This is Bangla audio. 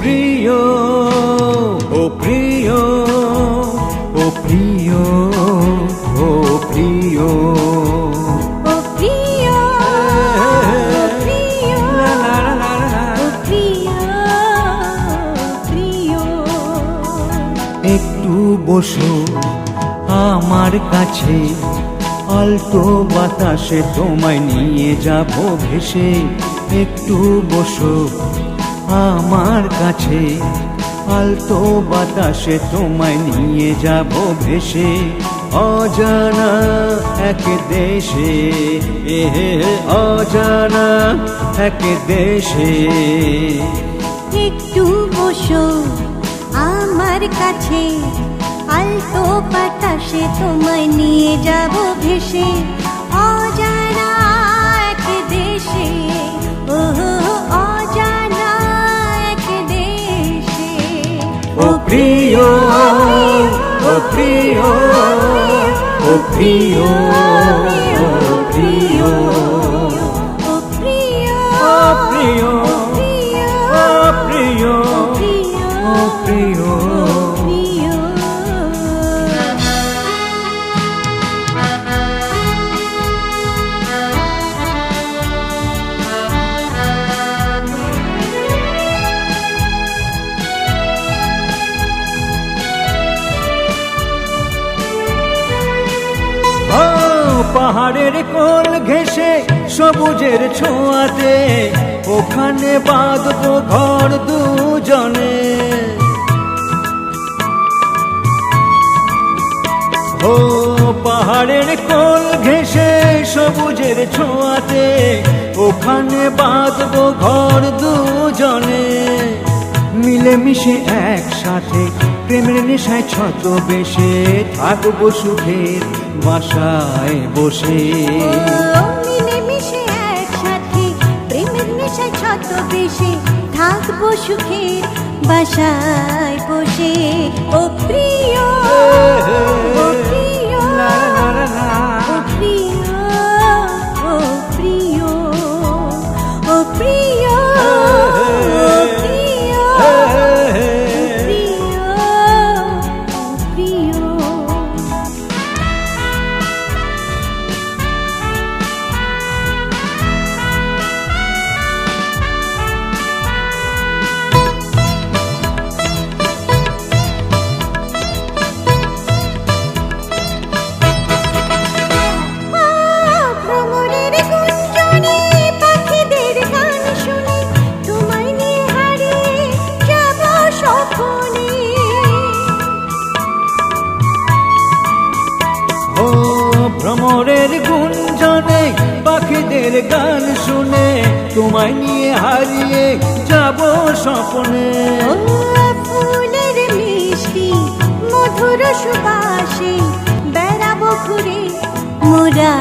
প্রিয় ও প্রিয় ও প্রিয় ও প্রিয়। ও একটু বসো আমার কাছে আলতো বাতাসে তোমায় নিয়ে যাব ভেসে। একটু বসো আমার কাছে। আলতো বাতাসে তোমায় নিয়ে যাব ভেসে। অজানা এক দেশে। এ অজানা এক দেশে। একটু বসো আমার কাছে। আলতো বাতাসে তোমায় নিয়ে যাব ভেসে। ও প্রিয় ও প্রিয় ও প্রিয় ও প্রিয়। ও প্রিয় ও প্রিয় ও প্রিয় ও প্রিয় পাহাড়ের কোল ঘেসে সবুজের ছোঁয়াতে, ওখানে বাঁধবো ঘর দুজনে। ও পাহাড়ের কোল ঘেসে সবুজের ছোঁয়াতে, ওখানে বাঁধবো ঘর দুজনে। মিলেমিশে একসাথে প্রেমের নেশায় ছত বেশে থাকব সুখের বাসায় বসে। বেশে থাকব সুখের বাসায় বসে। ও প্রিয় পাখিদের গান শুনে তোমায় নিয়ে হারিয়ে যাব স্বপ্নে। ফুলের মিষ্টি, মধুর সুবাসে বেড়াবো ঘুরে। মোরা